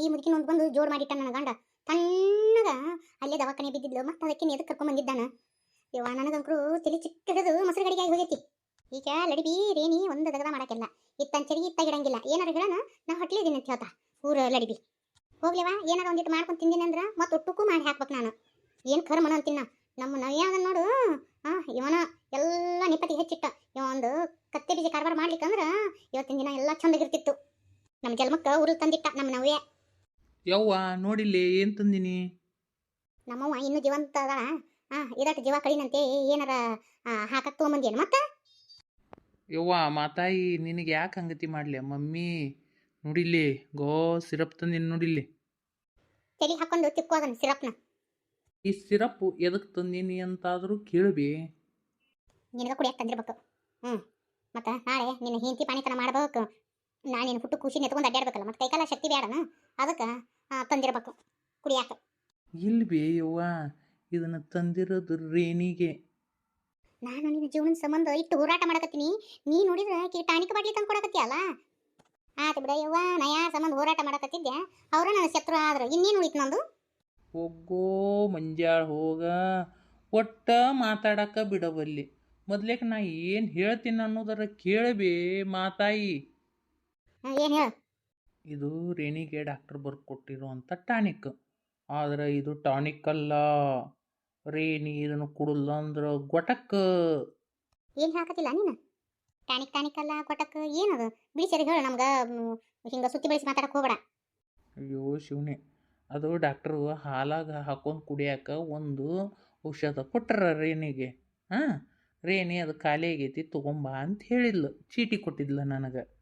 ಈ ಮುದುಕಿನ ಒಂದು ಬಂದು ಜೋಡ್ ಮಾಡಿಟ್ಟ ನನ್ನ ಗಂಡ. ತಣ್ಣಗ ಅಲ್ಲೇ ದವಾಖಾನೆ ಬಿದ್ದಿದ್ಲು, ಮತ್ತೆ ಅದಕ್ಕೆ ಎದಕ್ಕೆ ಕರ್ಕೊಂಡ್ ಬಂದಿದ್ದಾನ? ಯವ್ವ, ನನಗಂಕರು ತಲೆ ಚಿಕ್ಕದು ಮೊಸರು ಗಡಿಗೆ ಆಗಿ ಹೋಗೈತಿ. ಈಗ ಲಡಿಬಿ ರೇಣಿ ಒಂದು ದಗದ ಮಾಡಕ್ಕೆಲ್ಲ. ಇತ್ತನ್ ಚರಿ ಇತ್ತಾಗಿಡಂಗಿಲ್ಲ ಏನಾರ ಹೇಳೋಣ ನಾ ಹೊಟ್ಲಿದ್ದೀನಿ ಅಂತ ಹೇಳ್ತಾ. ಊರ ಲಡಿಬಿ ಹೋಗ್ಲಿವ? ಏನಾರ ಒಂದಿಟ್ಟು ಮಾಡ್ಕೊಂಡು ತಿಂದಿನಿ ಅಂದ್ರ ಮತ್ತೆ ಒಟ್ಟುಕು ಮಾಡಿ ಹಾಕ್ಬೇಕು ನಾನು. ಏನು ಕರ್ಮನ ಅಂತಿನ್ನ? ನಮ್ಮ ನವ್ಯಾದ ನೋಡು? ಆ, ಇವನ ಎಲ್ಲ ನಿಪತಿ ಹೆಚ್ಚಿಟ್ಟ. ಇವ ಒಂದು ಕತ್ತೆ ಬೀಜ ಕಾರ್ಬಾರ ಮಾಡ್ಲಿಕ್ಕಂದ್ರ ಇವತ್ತಿನ ದಿನ ಎಲ್ಲ ಚಂದಾಗಿರ್ತಿತ್ತು. ನಮ್ಮ ಜನ್ಮಕ್ಕ ಉರುಳು ತಂದಿಟ್ಟ ನಮ್ಮ ನವ್ಯ. ಯವ್ವ ನೋಡಿಲ್ಲಿ ಏನು ತಂದಿನಿ? ನಮ್ಮವ್ವ ಇನ್ನೂ ಜೀವಂತ ಅದಾಳ. ಆ ಇದಟ್ಟು ಜೀವ ಕಳಿನಂತೆ ಏನಾರ ಹಾಕಕ್ ತೊಗೊಂಬಂದೇನು ಮತ್ತೆ? ಯವ್ವ ಮಾತಾಯಿ ನಿನಗೆ ಯಾಕೆ ಹಂಗತಿ ಮಾಡಲಿ? ಮಮ್ಮಿ ನೋಡಿಲ್ಲಿ ಗೋ ಸಿರಪ್ ತಂದಿನಿ ನೋಡಿಲ್ಲಿ. ತಲೆ ಹಾಕೊಂಡು ತಿಕ್ಕೋದನ್ ಸಿರಪ್ನ. ಈ ಸಿರಪ್ ಎದಕ್ಕೆ ತಂದೀನಿ ಅಂತಾದರೂ ಕೇಳಬಿ. ನಿನಗ ಕುಡಿಯಕ್ಕೆ ತಂದಿರ್ಬೇಕು? ಹ್ಞೂ ಮತ್ತೆ ನಾಳೆ ನಿನ್ನ ಹೆಂಡತಿ ಪಾಣಿತನ ಮಾಡ್ಬೇಕು. ನಾನು ನಿನ್ನ ಹುಟ್ಟು ಖುಷಿ ನೆತ್ಕೊಂಡು ಅಡ್ಡಾಡ್ಬೇಕಲ್ಲ ಮತ್ತೆ ಕೈಕಾಲ ಶಕ್ತಿ ಬೇಡನ ಅದಕ್ಕೆ ತಂದಿರ್ಬೇಕು ಕುಡಿಯಾಕ ಇಲ್ಲಿ ಬಿ ಯವ್ವ ಇದನ್ನು ತಂದಿರೋದು ರೇಣಿಗೆ. ನಾನು ನಿನ್ನ ಜೀವನದ ಸಂಬಂಧ ಇಟ್ಟು ಹೋರಾಟ ಮಾಡಕತ್ತೀನಿ. ನೀ ನೋಡಿದ್ರೆ ಆಕಿ ಟಾನಿಕ್ ಬಾಟ್ಲಿ ತಂದು ಕೊಡಕತ್ತೀಯಲ್ಲ? ಆತ ಬಿಡ ಯವ್ವ ನಾ ಯಾರ ಸಂಬಂಧ ಹೋರಾಟ ಮಾಡಕತ್ತಿದ್ದೆ ಅವರ ನನ್ನ ಶತ್ರು ಆದ್ರೆ ಇನ್ನೇನು ಉಳಿತು ನಂದು? ಹೋಗೋ ಮಂಜಾಳ ಹೋಗ. ಒಟ್ಟ ಮಾತಾಡಕ ಬಿಡವಲ್ಲಿ. ಮೊದ್ಲೇಕ ನಾ ಏನು ಹೇಳ್ತೀನಿ ಅನ್ನೋದರ ಕೇಳಬೇ ಮಾತಾಯಿ. ಏನು ಹೇಳು? ಇದು ರೇಣಿಗೆ ಡಾಕ್ಟರ್ ಬರ್ಕೊಟ್ಟಿರುವಂಥ ಟಾನಿಕ್. ಆದ್ರೆ ಇದು ಟಾನಿಕ್ ಅಲ್ಲ. ರೇಣಿ ಇದನ್ನು ಕೊಡಲ್ಲ ಅಂದ್ರೆ ಗೊಟಕ್. ಏನು ಹಾಕತ್ತಿಲ್ಲ ನೀನು? ಟಾನಿಕ್ ಟಾನಿಕ್ ಅಲ್ಲ ಗೊಟಕ್ ಏನದು? ಬಿಡಿ ಸರಿ ಹೇಳು ನಮ್ಗೆ ಹಿಂಗೆ ಸುತ್ತಿ ಬೆಳೆಸಿ ಮಾತಾಡಕ್ಕೆ ಹೋಗಬೇಡ. ಅಯ್ಯೋ ಶಿವನೇ ಅದು ಡಾಕ್ಟ್ರು ಹಾಲಾಗ ಹಾಕೊಂಡು ಕುಡಿಯಾಕ ಒಂದು ಔಷಧ ಕೊಟ್ಟರ ರೇಣಿಗೆ. ಹಾಂ ರೇಣಿ ಅದು ಖಾಲಿ ಆಗೈತಿ ತಗೊಂಬಾ ಅಂತ ಹೇಳಿದ್ಲು. ಚೀಟಿ ಕೊಟ್ಟಿದ್ಲ ನನಗೆ.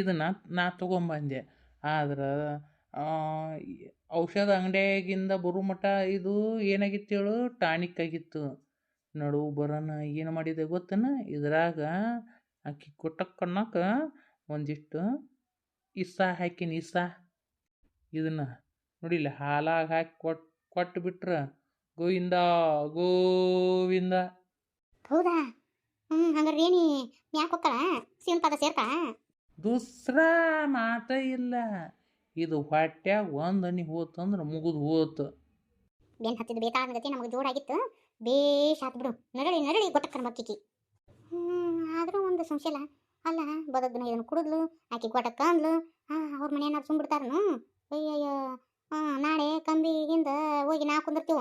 ಇದನ್ನು ನಾ ತೊಗೊಂಬಂದೆ. ಆದ್ರೆ ಔಷಧ ಅಂಗಡಿಯಾಗಿಂದ ಬರೋ ಮಠ ಇದು ಏನಾಗಿತ್ತು ಹೇಳು? ಟಾನಿಕ್ ಆಗಿತ್ತು. ನಡು, ಬರೋಣ, ಏನು ಮಾಡಿದೆ ಗೊತ್ತನ? ಇದ್ರಾಗ ಆಕಿ ಕೊಟ್ಟಕ್ಕನ್ನಕ ಒಂದಿಷ್ಟು ಇಸ ಹಾಕಿನಿ ಇಸ ಇದನ್ನ ನೋಡಿಲ್ಲ, ಹಾಲಾಗಿ ಹಾಕಿ ಕೊಟ್ಟು ಕೊಟ್ಟು ಬಿಟ್ರೆ ಗೋವಿಂದ ಗೋವಿಂದ. ಹೌದಾ? ಹ್ಞೂ ಹಂಗಾರೆ ಏನಿ ಯಾಕೆ ಹೋಗ್ತಾಳ ಸೀನ್ ಸೇರ್ತಾ ದೂಸ್ರ ಮಾತ ಇಲ್ಲ. ಇದು ಹೊಟ್ಯಾಗ ಒಂದು ಹನಿ ಹೋತಂದ್ರೆ ಮುಗಿದು ಹೋತು. ಬೆನ್ ಹತ್ತಿದ ಬೇತಾಳ ಗತಿ ನಮಗೆ ಜೋಡಾಗಿತ್ತು ಬೇಷ್ ಆತ್ ಬಿಡು. ನರಳಿ ನರಳಿ ಗೊಟ್ಟಕ್ಕನ ಮಕ್ಕಿಕಿ. ಆದರೂ ಒಂದು ಸಂಶಯ ಅಲ್ಲ ಬದಗ್ನ ಇದನ್ನು ಕುಡಿದ್ಲು ಆಕೆ ಗೊಟ್ಟಕ್ಕ ಅಂದ್ಲು ಹಾಂ ಅವ್ರ ಮನೆಯನ್ನಾರು ಸುಮ್ಬಿಡ್ತಾರನು? ಅಯ್ಯಯ್ಯ. ಹಾಂ ನಾಳೆ ಕಂಬಿಗಿಂದ ಹೋಗಿ ನಾ ಕುಂದಿರ್ತೀವ?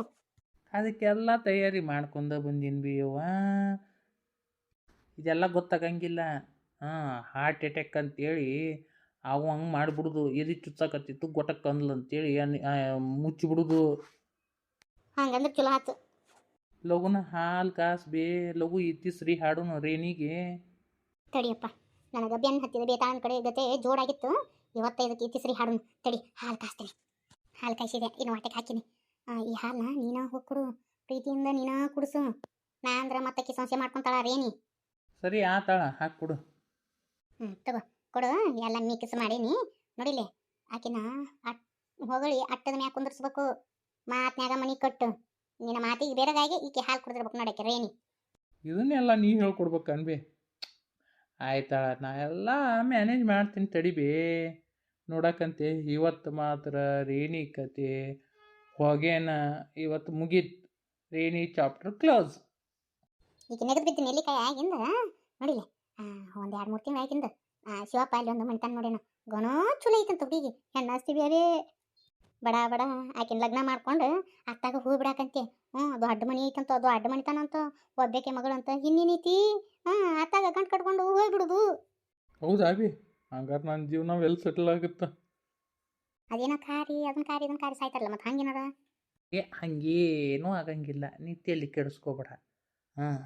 ಅದಕ್ಕೆಲ್ಲ ತಯಾರಿ ಮಾಡ್ಕೊಂಡ ಬಂದೀನಿ ಬಿ ಯವ್ವ ಇದೆಲ್ಲ ಗೊತ್ತಾಗಂಗಿಲ್ಲ. ಹಾಂ ಹಾರ್ಟ್ ಅಟ್ಯಾಕ್ ಅಂತೇಳಿ ಅವ ಹಂಗೆ ಮಾಡಿಬಿಡುದು. ಎದಿ ಚುಚ್ಚಾಕತ್ತಿತ್ತು ಗೊಟಕ್ ಅಂದ್ಲು ಅಂತೇಳಿ ಅನ್- ಮುಚ್ಚಿಬಿಡುದು. ಹಂಗಂದ್ರೆ ಚಲೋ ಆತು ಲಗುನ ಹಾಲು ಕಾಸು ಬೇ ಲಘು ಇತ್ತಿಸ್ರಿ ಹಾಡುನು ರೇಣಿಗೆ. ತಡಿಯಪ್ಪ ನನಗೆ ಬೆನ್ ಹತ್ತಿದ ಬೇತಾಳನ ಕಡೆ ಗತೆ ಜೋಡಾಗಿತ್ತು ಇವತ್ತೈದಕ್ಕೆ ಇತ್ತಿಸ್ರಿ ಹಾಡು ತಡಿ ಹಾಲು ಕಾಸ್ತೀನಿ ಹಾಲು ಕಾಯಿಸಿದೆ ಇನ್ನು ಹೊಟ್ಟೆಗೆ ಹಾಕಿನಿ. ಈ ಹಾಲನ್ನ ನೀನ ಹೋಗಿ ಕೊಡು. ಪ್ರೀತಿಯಿಂದ ನೀನ ಕುಡಿಸು. ನಾ ಅಂದ್ರೆ ಮತ್ತಕ್ಕೆ ಸಂಸೆ ಮಾಡ್ಕೊಂತಾಳ ರೇಣಿ. ಸರಿ ಆತಾಳ ಹಾಕ್ಕೊಡು ಹ್ಞೂ ತಗೋ. ಕೊಡು ಎಲ್ಲ ಮಿಕ್ಸ್ ಮಾಡೀನಿ. ನೋಡಿಲಿ ಆಕಿನ ಅಟ್ ಹೊಗಳಿ ಅಟ್ಟದ ಮ್ಯಾಗ ಕುಂದರ್ಸ್ಬೇಕು. ಮಾತ್ನ್ಯಾಗ ಮನಿ ಕಟ್ಟು. ನಿನ್ನ ಮಾತಿಗೆ ಬೇರೆದಾಗಿ ಈಕೆ ಹಾಲು ಕುಡಿದಿರ್ಬೇಕು ನೋಡಕ್ಕೆ ರೇಣಿ. ಇದನ್ನೆಲ್ಲ ನೀ ಹೇಳ್ಕೊಡ್ಬೇಕು ಅನ್ಬಿ. ಆಯ್ತಾಳ ನಾ ಎಲ್ಲ ಮ್ಯಾನೇಜ್ ಮಾಡ್ತೀನಿ ತಡಿಬೇ ನೋಡಕ್ಕಂತೆ ಇವತ್ತು ಮಾತ್ರ ರೇಣಿ ಕತೆ. ಹೊಗೆನ ಇವತ್ತು ಮುಗೀತು. ರೇಣಿ ಚಾಪ್ಟರ್ ಕ್ಲೋಸ್ ಈಗ ನೆಗೆದು ಬಿದ್ದೀನಿ ಎಲ್ಲಿ ಕೈ ಆಗಿಂದ? ನೋಡಿಲೆ ಒಂದು ಎರಡು ಮೂರು ತಿಂಗಳು ಆಯ್ತಿಂದ ಶಿವಪ್ಪ ಅಲ್ಲಿ ಒಂದು ಮಣಿತಾನ ನೋಡೇನ ಗೊನೋ ಚಲೋ ಐತಂತ ಹುಡುಗಿ ಹೆಣ್ಣಾಸ್ತಿ ಬೇರೆ ಬಡ ಬಡ. ಆಕಿನ ಲಗ್ನ ಮಾಡ್ಕೊಂಡು ಅತ್ತಾಗ ಹೂ ಬಿಡಾಕಂತೆ. ಹ್ಞೂ ಅದು ಅಡ್ಡ ಮನಿ ಐತಂತ ಅದು ಅಡ್ಡ ಮನಿತಾನಂತ ಮಗಳು ಮಗಳಂತ ಇನ್ನೇನೈತಿ? ಹ್ಞೂ ಅತ್ತಾಗ ಗಂಟು ಕಟ್ಕೊಂಡು ಹೋಗ್ಬಿಡುದು ಹೌದಾ ಬಿ ಹಂಗಾರೆ ನನ್ನ ಜೀವನ ಎಲ್ಲಿ ಸೆಟಲ್ ಆಗುತ್ತ? ಅದೇನೋ ಕಾರಿ ಅದನ್ನ ಖಾರಿ ಇದನ್ನ ಕಾರಿ ಸಾಯ್ತಾರಲ್ಲ ಮತ್ತೆ ಹಂಗೇನಾರ? ಏ ಹಂಗೇನೂ ಆಗಂಗಿಲ್ಲ. ನೀ ತಲೆ ಕೆಡಿಸ್ಕೋಬೇಡ. ಹಾಂ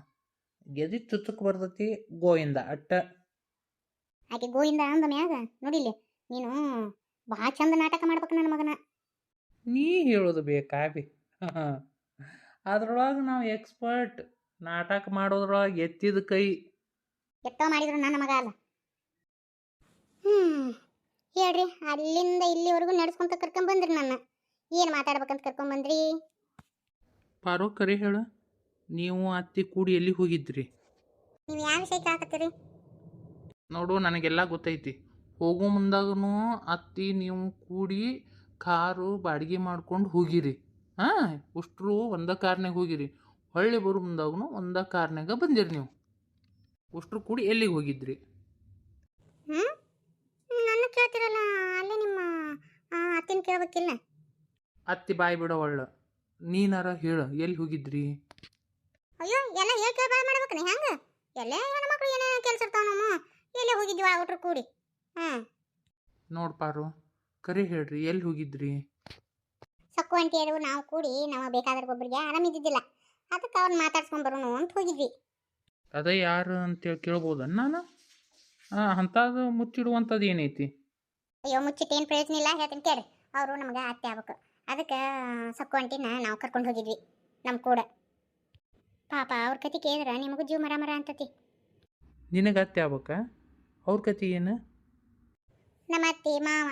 ಗೆದಿ ಚುಚ್ಚಕ್ ಬರ್ತೈತಿ ಗೋಯಿಂದ ಅಟ್ಟ. ಆಕೆ ಗೋಯಿಂದ ಅಂದ ಮ್ಯಾಗ ನೋಡಿಲ್ಲಿ ನೀನು ಬಹಳ ಚಂದ ನಾಟಕ ಮಾಡ್ಬೇಕು ನನ್ನ ಮಗನ. ನೀ ಹೇಳೋದು ಬೇಕಾ ಬಿ ಅದ್ರೊಳಗೆ ನಾವು ಎಕ್ಸ್ಪರ್ಟ್ ನಾಟಕ ಮಾಡೋದ್ರೊಳಗೆ ಎತ್ತಿದ ಕೈ. ಎತ್ತೋ ಮಾಡಿದ್ರು ನನ್ನ ಮಗ ಅಲ್ಲ. ಹ್ಮ್ ಹೇಳ್ರಿ ಅಲ್ಲಿಂದ ಇಲ್ಲಿವರೆಗೂ ನಡ್ಸ್ಕೊಂತ ಕರ್ಕೊಂಡ್ ಬಂದ್ರಿ ನನ್ನ. ಏನು ಮಾತಾಡ್ಬೇಕಂತ ಕರ್ಕೊಂಡ್ ಬಂದ್ರಿ ಪಾರೋ ಕರಿ ಹೇಳ. ನೀವು ಅತ್ತಿ ಕೂಡಿ ಎಲ್ಲಿ ಹೋಗಿದ್ರಿ? ನೀವು ಯಾವ ವಿಷಯ ಕೇಳಕತ್ತೀರಿ ನೋಡು ನನಗೆಲ್ಲ ಗೊತ್ತೈತಿ. ಹೋಗೋ ಮುಂದಾಗೂ ಅತ್ತಿ ನೀವು ಕೂಡಿ ಕಾರು ಬಾಡಿಗೆ ಮಾಡ್ಕೊಂಡು ಹೋಗಿರಿ. ಹಾಂ ಉಷ್ಟ್ರು ಒಂದ ಕಾರ್ನಾಗ ಹೋಗಿರಿ. ಹೊಳ್ಳಿ ಬರೋ ಮುಂದಾಗೂ ಒಂದ ಕಾರ್ನಾಗ ಬಂದಿರಿ ನೀವು. ಉಷ್ಟ್ರು ಕೂಡಿ ಎಲ್ಲಿಗೆ ಹೋಗಿದ್ರಿ? ಹ್ಞೂ ನನ್ನ ಕೇಳ್ತಿರಲ್ಲ ಅಲ್ಲೇ ನಿಮ್ಮ ಅತ್ತಿನ ಕೇಳ್ಬೇಕಿಲ್ಲ? ಅತ್ತಿ ಬಾಯಿ ಬಿಡೋ ಒಳ್ಳ. ನೀನಾರ ಹೇಳು ಎಲ್ಲಿ ಹೋಗಿದ್ರಿ? ಅಯ್ಯೋ ಎಲ್ಲ ಹೇಗೆ ಕೇಳ್ಬಾರ ಮಾಡ್ಬೇಕನ ಹೆಂಗ ಹೆಂಗೆ? ಎಲ್ಲೇ ಹೆಣ್ಮಕ್ಳು ಏನೇನು ಕೆಲಸ ಇರ್ತಾವ ನಮ್ಮ? ಎಲ್ಲೇ ಹೋಗಿದ್ವಿ ಆಗ್ಬಿಟ್ರು ಕೂಡಿ? ಹ್ಞೂ ನೋಡ್ ಪಾರು ಕರಿ ಹೇಳ್ರಿ ಎಲ್ಲಿ ಹೋಗಿದ್ರಿ? ಸಕ್ಕು ಅಂತ ಹೇಳು ನಾವು ಕೂಡಿ ನಾವು ಬೇಕಾದ್ರೆ ಒಬ್ಬರಿಗೆ ಆರಾಮಿದ್ದಿದ್ದಿಲ್ಲ ಅದಕ್ಕೆ ಅವ್ರನ್ನ ಮಾತಾಡ್ಸ್ಕೊಂಡ್ ಬರೋಣ ಅಂತ ಹೋಗಿದ್ವಿ. ಅದ ಯಾರು ಅಂತೇಳಿ ಕೇಳ್ಬೋದ ನಾನು? ಹಾಂ ಅಂಥದ್ದು ಮುಚ್ಚಿಡುವಂಥದ್ದು ಏನೈತಿ? ಅಯ್ಯೋ ಮುಚ್ಚಿಟ್ಟು ಏನು ಪ್ರಯೋಜನ ಇಲ್ಲ ಹೇಳ್ತೀನಿ ಕೇಳಿ ಅವರು ನಮಗೆ ಅತ್ತೆ ಆಗ್ಬೇಕು. ಅದಕ್ಕೆ ಸಕ್ಕು ಅಂಟಿನ ನಾವು ಕರ್ಕೊಂಡು ಹೋಗಿದ್ವಿ ನಮ್ಮ ಕೂಡ. ಪಾಪ ಅವ್ರ ಕತೆ ಕೇಳಿದ್ರೆ ನಿಮಗೂ ಜೀವ ಮರ ಮರ ಅಂತತಿ. ನಿನಗೆ ಅತ್ತೆ ಆಗ್ಬೇಕಾ? ಅವ್ರ ಕತೆ ಏನು? ನಮ್ಮ ಅತ್ತೆ ಮಾವ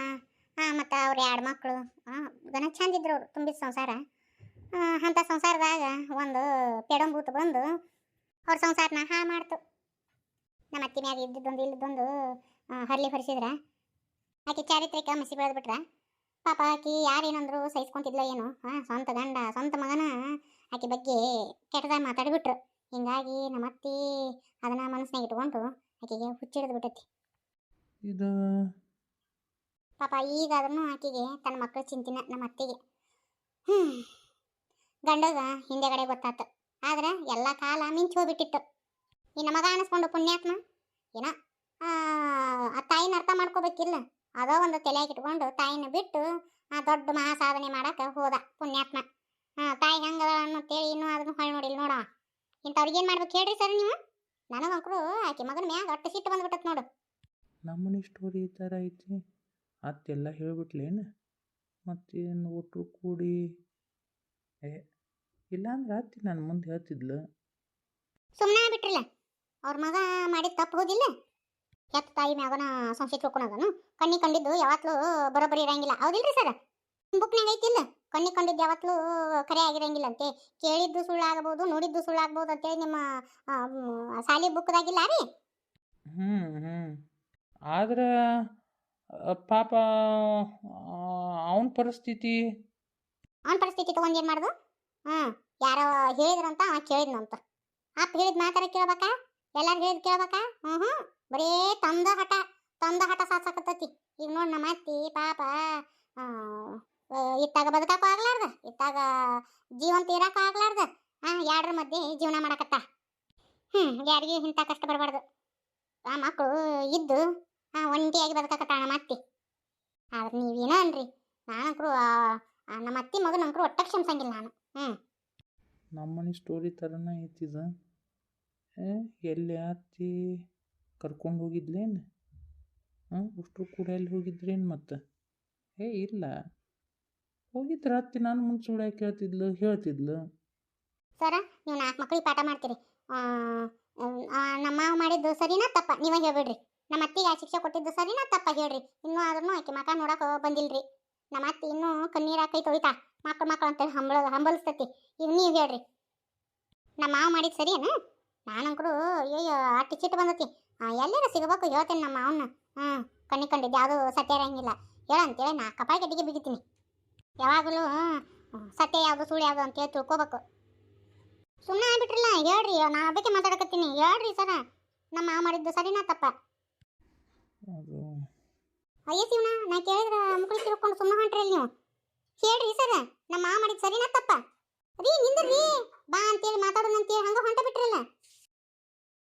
ಹಾಂ ಮತ್ತು ಅವ್ರ ಎರಡು ಮಕ್ಕಳು ಹಾಂ ಗನ ಚಂದಿದ್ರು ಅವರು ತುಂಬಿದ ಸಂಸಾರ. ಅಂಥ ಸಂಸಾರದಾಗ ಒಂದು ಪೆಡಂಬೂತ್ ಬಂದು ಅವ್ರ ಸಂಸಾರನ ಹಾ ಮಾಡ್ತು. ನಮ್ಮ ಅತ್ತಿ ಮ್ಯಾಗ ಇದ್ದಿದ್ದೊಂದು ಇಲ್ಲದೊಂದು ಹರ್ಲಿ ಹೊರಿಸಿದ್ರ. ಆಕೆ ಚಾರಿತ್ರಿಕ ಮಸಿ ಬೆಳೆದ್ಬಿಟ್ರ ಪಾಪ ಆಕಿ ಯಾರೇನಂದ್ರು ಸಹಿಸ್ಕೊಂತಿದ್ಲ ಏನು ಹಾಂ ಸ್ವಂತ ಗಂಡ ಸ್ವಂತ ಮಗನ ಆಕೆ ಬಗ್ಗೆ ಕೆಟ್ಟದಾಗ ಮಾತಾಡಿಬಿಟ್ರು. ಹಿಂಗಾಗಿ ನಮ್ಮ ಅತ್ತಿ ಅದನ್ನ ಮನಸ್ಸಿನಾಗ ಇಟ್ಕೊಂಡು ಆಕೆಗೆ ಹುಚ್ಚಿಡಿದು ಬಿಟ್ಟೈತಿ. ಇದು ಪಾಪ ಈಗ ಅದನ್ನು ಆಕೆಗೆ ತನ್ನ ಮಕ್ಕಳ ಚಿಂತಿನ ನಮ್ಮ ಅತ್ತೆಗೆ ಹ್ಞೂ ಗಂಡಗ ಹಿಂದೆಗಡೆ ಗೊತ್ತಾತು. ಆದ್ರೆ ಎಲ್ಲ ಕಾಲ ಮಿಂಚ್ ಹೋಗ್ಬಿಟ್ಟಿತ್ತು. ಈ ಮಗ ಅನಿಸ್ಕೊಂಡು ಪುಣ್ಯಾತ್ಮ? ಏನ ಆ ಆ ತಾಯಿನ ಅರ್ಥ ಮಾಡ್ಕೋಬೇಕಿಲ್ಲ? ಅದೋ ಒಂದು ತಲೆಯಾಗಿಟ್ಕೊಂಡು ತಾಯಿನ ಬಿಟ್ಟು ಆ ದೊಡ್ಡ ಮಹಾ ಸಾಧನೆ ಮಾಡಕ್ಕೆ ಹೋದ ಪುಣ್ಯಾತ್ಮ. ಹಾಂ ತಾಯಿ ಹಂಗದ ಅನ್ನೋಂತೇಳಿ ಇನ್ನೂ ಅದನ್ನು ಹೊಳ್ ನೋಡಿಲ್ಲ ನೋಡ ಇಂಥವ್ರಿಗೆ ಏನು ಮಾಡ್ಬೇಕು ಹೇಳ್ರಿ ಸರ್ ನೀವು? ನನಗಂಕರು ಆಕೆ ಮಗನ ಮ್ಯಾಗ ಅಟ್ಟು ಸಿಟ್ಟು ಬಂದ್ಬಿಟ್ಟತ್ ನೋಡು. ನಮ್ಮನೆ ಸ್ಟೋರಿ ಈ ಥರ ಐತಿ. ಅತ್ತೆಲ್ಲ ಹೇಳ್ಬಿಟ್ಲೇನು ಮತ್ತೇನು ಒಟ್ಟು ಕೂಡಿ? ಏ ಇಲ್ಲಾಂದ್ರೆ ಅತ್ತಿ ನನ್ನ ಮುಂದೆ ಹೇಳ್ತಿದ್ಲು. ಸುಮ್ಮನೆ ಬಿಟ್ರಲ್ಲ ಅವ್ರ ಮಗ ಮಾಡಿದ ತಪ್ಪು ಹೋದಿಲ್ಲ. ಕೆತ್ತ ತಾಯಿ ಮ್ಯಾಗನ ಸಂಶಯ ತಿಳ್ಕೊಳೋದನು ಕಣ್ಣಿ ಕಂಡಿದ್ದು ಯಾವತ್ತೂ ಬರೋಬ್ಬರಿ ಇರಂಗಿಲ್ಲ. ಹೌದಿಲ್ರಿ ಸರ್? ಬುಕ್ನಾಗ ಐತಿಲ್ಲ? ಕಣ್ಣಿ ಕಂಡಿದ್ದು ಯಾವತ್ತೂ ಕರೆ ಆಗಿರಂಗಿಲ್ಲ ಅಂತೆ ಕೇಳಿದ್ದು ಸುಳ್ಳಾಗಬಹುದು ನೋಡಿದ್ದು ಸುಳ್ಳಾಗಬಹುದು ಅಂತೇಳಿ ನಿಮ್ಮ ಹೇಳಿ ಮ್, ಸಾಲಿ ಬುಕ್ದಾಗಿಲ್ಲ ರೀ? ಹ್ಮ್ ಹ್ಞೂ ಆದ್ರೆ ಪಾಪ ಅವನ ಪರಿಸ್ಥಿತಿ? ಅವನ ಪರಿಸ್ಥಿತಿ ತಗೊಂಡು ಏನು ಮಾಡೋದು? ಹಾಂ ಯಾರೋ ಹೇಳಿದ್ರಂತ ಅವ ಕೇಳಿದ್ನಂತ. ಅಪ್ಪ ಹೇಳಿದ ಮಾತಾರ ಕೇಳ್ಬೇಕಾ? ಎಲ್ಲಾರು ಹೇಳಿದ್ ಕೇಳ್ಬೇಕಾ? ಹ್ಞೂ ಹ್ಞೂ ಬರೀ ತಂದ ಹಠ ತಂದ ಹಠ ಸಾಸಾಕತ್ತೈತಿ ಈಗ ನೋಡಿ ನಮ್ಮ ಅತ್ತಿ ಪಾಪ ಇತ್ತಾಗ ಬದುಕಾಕು ಆಗ್ಲಾರ್ದ, ಇತ್ತಾಗ ಜೀವಂತ ಇರಾಕ ಆಗ್ಲಾರ್ದ. ಹಾ ಯಾರ್ದ್ರ ಮಧ್ಯೆ ಜೀವನ ಮಾಡಕತ್ತ? ಹ್ಮ್, ಯಾರಿಗೆ ಇಂಥ ಕಷ್ಟ ಬರಬಾರ್ದು. ಆ ಮಕ್ಕಳು ಇದ್ದು ಹಾ ಒಂಟಿಯಾಗಿ ಬದುಕಾಕತ್ತ ನಮ್ಮ ಅತ್ತಿ ಆದ್ರೆ ನೀವೇನ ಅನ್ರಿ, ನಾನಂಕರು ನಮ್ಮ ಅತ್ತಿ ಮಗನಂಕರು ಒಟ್ಟ ಕ್ಷಮಿಸಂಗಿಲ್ಲ ನಾನು. ಹ್ಮ್. ನಮ್ಮನೆ ಸ್ಟೋರಿ ತರನ ಐತಿದ ಎಲ್ಲಿ ಅತ್ತಿ ಕರ್ಕೊಂಡು ಹೋಗಿದ್ಲೇನು? ಹಾಂ ಅಷ್ಟು ಕೂಡ ಎಲ್ಲಿ ಹೋಗಿದ್ರೇನು ಮತ್ತೆ? ಏ, ಇಲ್ಲ. ಹೋಗಿದ್ರ ಅತ್ತಿ ನಾನು ಮುಂದೆ ಕೇಳ್ತಿದ್ಲು ಹೇಳ್ತಿದ್ಲು? ಸರ ನೀವು ನಾಲ್ಕು ಮಕ್ಳಿಗೆ ಪಾಠ ಮಾಡ್ತೀರಿ. ಆ, ಆ, ನಮ್ಮ ಮಾವ ಮಾಡಿದ್ದು ಸರಿನಾ ತಪ್ಪ? ನೀವೇ ಹೇಳ್ಬಿಡ್ರಿ. ನಮ್ಮ ಅತ್ತಿಗೆ ಆ ಶಿಕ್ಷೆ ಕೊಟ್ಟಿದ್ದು ಸರಿನಾ ತಪ್ಪ ಹೇಳ್ರಿ. ಇನ್ನೂ ಆದ್ರೂ ಆಕೆ ಮಕ ನೋಡಕ ಬಂದಿಲ್ರಿ. ನಮ್ಮ ಅತ್ತಿ ಇನ್ನೂ ಕಣ್ಣೀರ ಕೈ ತೊಳಿತಾ ಮಕ್ಳು ಮಕ್ಳು ಅಂತೇಳಿ ಹಂಬಳ ಹಂಬಲಿಸ್ತತಿ. ಇದು ನೀವು ಹೇಳ್ರಿ. ನಮ್ಮ ಮಾವ ಮಾಡಿದ್ದು ಸರಿಯೇನು ನಾನಂಕರು ಅಯ್ಯೋ ಅಟ್ಟಿ ಚಿಟ್ಟು ಬಂದತಿ. ಎಲ್ಲಾರ ಸಿಗಬೇಕು ಹೇಳ್ತೇನೆ ನಮ್ಮ ಮಾವನ್ನ. ಹ್ಞೂ ಕಣ್ಣಿ ಕಂಡಿದ್ದು ಯಾವುದು ಸತ್ಯ ಇರಂಗಿಲ್ಲ. ಹೇಳಂತೇಳಿ ನಾ ಕಪಾಳ ಗಡ್ಡಿಗೆ ಬಿಗಿತೀನಿ. ಯಾವಾಗಲೂ ಸತ್ಯ ಯಾವುದು ಸುಳ್ಳು ಯಾವುದು ಅಂತೇಳಿ ತಿಳ್ಕೊಬೇಕು. ಸುಮ್ಮನೆ ಆಗ್ಬಿಟ್ರಲ್ಲ ಹೇಳ್ರಿ ನಾ ಅದಕ್ಕೆ ಮಾತಾಡಕತ್ತೀನಿ. ಹೇಳ್ರಿ ಸರ ನಮ್ಮ ಮಾವ ಮಾಡಿದ್ದು ಸರಿನಾ ತಪ್ಪ? ಅಯ್ಯೋ ಅಯ್ಯ ನಾ ಕೇಳಿದ್ರೆ ಮುಕ್ಳಿ ತಿಳ್ಕೊಂಡು ಸುಮ್ಮನೆ ಹೊಂಟ್ರಿ ನೀವು. ಹೇಳ್ರಿ ಸರ ನಮ್ಮ ಮಾವ ಮಾಡಿದ್ದು ಸರಿನಾ ತಪ್ಪ? ರೀ ನಿಂದ್ರಿ ಬಾ ಅಂತೇಳಿ ಮಾತಾಡೋಣ ಅಂತೇಳಿ ಹಂಗೆ ಹೊಂಟ ಬಿಟ್ರಲ್ಲ.